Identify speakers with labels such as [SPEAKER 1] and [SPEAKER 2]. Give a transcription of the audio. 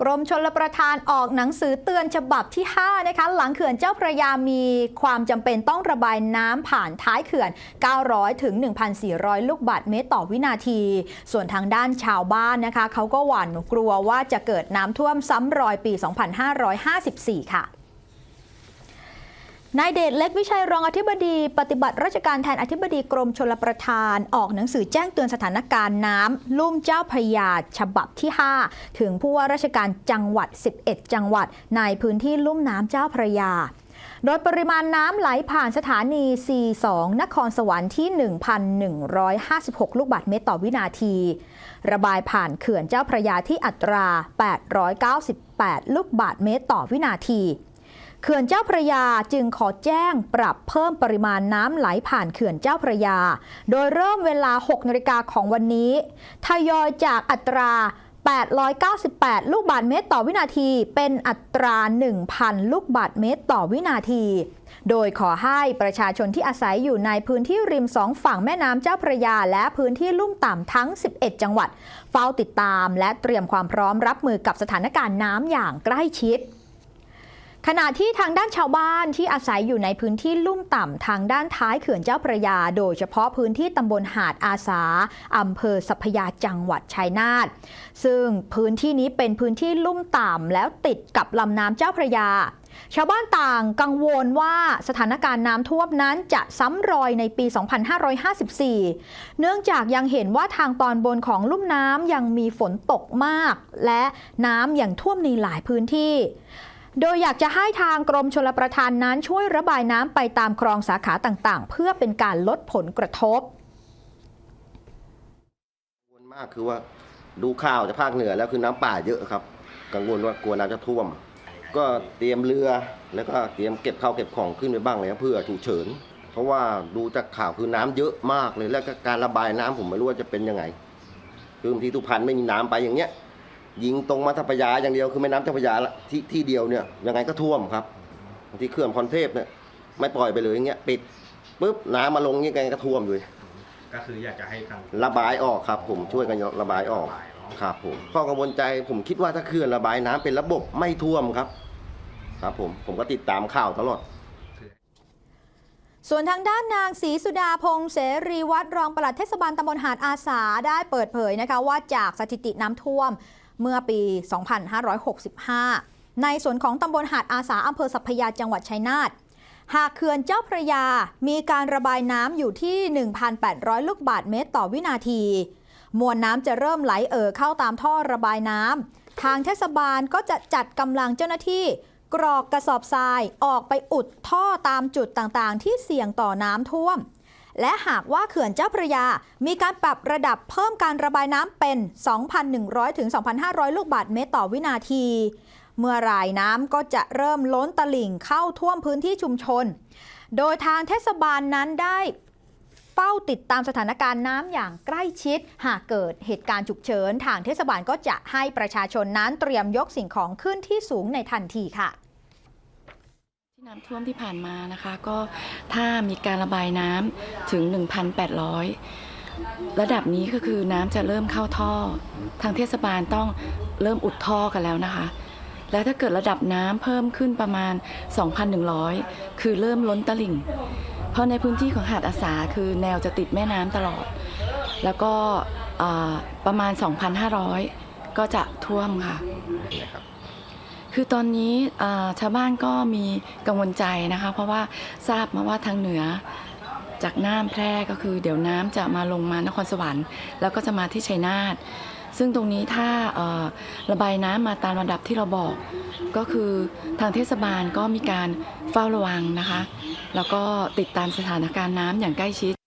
[SPEAKER 1] กรมชลประทานออกหนังสือเตือนฉบับที่ 5 นะคะ หลังเขื่อนเจ้าพระยามีความจำเป็นต้องระบายน้ำผ่านท้ายเขื่อน 900 ถึง 1,400 ลูกบาศก์เมตรต่อวินาที ส่วนทางด้านชาวบ้านนะคะ เขาก็หวั่นกลัวว่าจะเกิดน้ำท่วมซ้ำรอยปี 2554 ค่ะ นายเดชเล็กวิชัยรองอธิบดีปฏิบัติราชการแทนอธิบดีกรมชลประทานออกหนังสือแจ้งเตือนสถานการณ์น้ำลุ่มเจ้าพระยาฉบับที่ 5 ถึงผู้ว่าราชการจังหวัด 11 จังหวัด ในพื้นที่ลุ่มน้ำเจ้าพระยา โดยปริมาณน้ำไหลผ่านสถานี C2 นครสวรรค์ที่ 1,156 ลูกบาศก์เมตรต่อวินาที ระบายผ่านเขื่อนเจ้าพระยาที่อัตรา 898 ลูกบาศก์เมตรต่อวินาที เขื่อนเจ้าพระยาจึงขอแจ้งปรับเพิ่มปริมาณน้ำไหลผ่านเขื่อนเจ้าพระยา โดยเริ่มเวลา 6นาฬิกาของวันนี้ ทยอยจากอัตรา 898 ลูกบาศก์เมตรต่อวินาที เป็นอัตรา 1,000 ลูกบาศก์เมตรต่อวินาที โดยขอให้ประชาชนที่อาศัยอยู่ในพื้นที่ริมสองฝั่งแม่น้ำเจ้าพระยา และพื้นที่ลุ่มต่ำทั้ง 11 จังหวัด เฝ้าติดตามและเตรียมความพร้อมรับมือกับสถานการณ์น้ำอย่างใกล้ชิด ขณะที่ทางด้านชาวบ้านที่อาศัยอยู่ในพื้นที่ลุ่มต่ำทางด้านท้ายเขื่อนเจ้าพระยา โดยเฉพาะพื้นที่ตำบลหาดอาสาอำเภอสัพยาจังหวัดชัยนาทซึ่งพื้นที่นี้เป็นพื้นที่ลุ่มต่ำแล้วติดกับลำน้ำเจ้าพระยา ชาวบ้านต่างกังวลว่าสถานการณ์น้ำท่วมนั้นจะซ้ำรอยในปี 2554 เนื่องจากยังเห็นว่าทางตอนบนของลุ่มน้ำยังมีฝนตกมาก และน้ำยังท่วมในหลายพื้นที่ โดยอยากจะให้ทางกรมชลประทานนั้นช่วยระบายน้ำไปตามคลองสาขาต่างๆ เพื่อเป็นการลดผลกระทบ
[SPEAKER 2] กังวลมากคือว่าดูข่าวจากภาคเหนือแล้วคือน้ำป่าเยอะครับ กังวลว่ากลัวน้ำจะท่วม ก็เตรียมเรือแล้วก็เตรียมเก็บข้าวเก็บของขึ้นไปบ้างเลยครับเพื่อฉุกเฉิน เพราะว่าดูจากข่าวคือน้ำเยอะมากเลยแล้วก็การระบายน้ำผมไม่รู้ว่าจะเป็นยังไง คือบางทีทุพรรณไม่มีน้ำไปอย่างเงี้ย ยิงตรงมาทัพยาอย่างเดียวคือแม่น้ำเจ้าพระยาละที่ที่เดียวเนี่ยยังไงก็ท่วมครับบางทีเขื่อนพรเทพเนี่ยไม่ปล่อยไปเลยอย่างเงี้ยปิดปุ๊บน้ำมาลงยังไงก็ท่วมอยู่
[SPEAKER 3] ก็คืออยากจะให้ทาง
[SPEAKER 2] ระบายออกครับผมช่วยกันระบายออก
[SPEAKER 3] ระบายเนาะ
[SPEAKER 2] ครับผมข้อกังวลใจผมคิดว่าถ้าเขื่อนระบายน้ำเป็นระบบไม่ท่วมครับ ครับผมผมก็ติดตามข่าวตลอด
[SPEAKER 1] ส่วนทางด้านนางศรีสุดาพงษ์เสรีวัฒน์รองปลัดเทศบาลตำบลหาดอาสาได้เปิดเผยนะคะว่าจากสถิติน้ำท่วม เมื่อปี 2565 ในส่วนของตำบลหาดอาสาอำเภอสัพยาจังหวัดชัยนาทหากเขื่อนเจ้าพระยา มีการระบายน้ำอยู่ที่ 1,800 ลูกบาศก์เมตรต่อวินาที มวลน้ำจะเริ่มไหลเอ่อเข้าตามท่อระบายน้ำ ทางเทศบาลก็จะจัดกำลังเจ้าหน้าที่ กรอกกระสอบทรายออกไปอุดท่อตามจุดต่างๆ ที่เสี่ยงต่อน้ำท่วม และหากว่าเขื่อนเจ้าพระยา มีการปรับระดับเพิ่มการระบายน้ำเป็น 2,100 ถึง 2,500 ลูกบาศก์เมตรต่อวินาที เมื่อรายน้ำก็จะเริ่มล้นตลิ่งเข้าท่วมพื้นที่ชุมชน โดยทางเทศบาลนั้นได้เฝ้าติดตามสถานการณ์น้ำอย่างใกล้ชิด หากเกิดเหตุการณ์ฉุกเฉิน ทางเทศบาลก็จะให้ประชาชนนั้นเตรียมยกสิ่งของขึ้นที่สูงในทันทีค่ะ
[SPEAKER 4] ที่น้ำท่วมที่ผ่านมานะคะ ก็ถ้ามีการระบายน้ำถึง 1,800 ระดับนี้ก็คือน้ำจะเริ่มเข้าท่อ ทางเทศบาลต้องเริ่มอุดท่อกันแล้วนะคะ แล้วถ้าเกิดระดับน้ำเพิ่มขึ้นประมาณ 2,100 คือเริ่มล้นตลิ่ง เพราะในพื้นที่ของหาดอาสาคือแนวจะติดแม่น้ำตลอด แล้วก็ประมาณ 2,500 ก็จะท่วมค่ะคื คือตอนนี้ชาวบ้านก็มีกังวลใจนะคะ เพราะว่าทราบมาว่าทางเหนือจากน่านแพร่ก็คือเดี๋ยวน้ำจะมาลงมานครสวรรค์ แล้วก็จะมาที่ชัยนาทซึ่งตรงนี้ถ้าระบายน้ำมาตามระดับที่เราบอก ก็คือทางเทศบาลก็มีการเฝ้าระวังนะคะ แล้วก็ติดตามสถานการณ์น้ำอย่างใกล้ชิด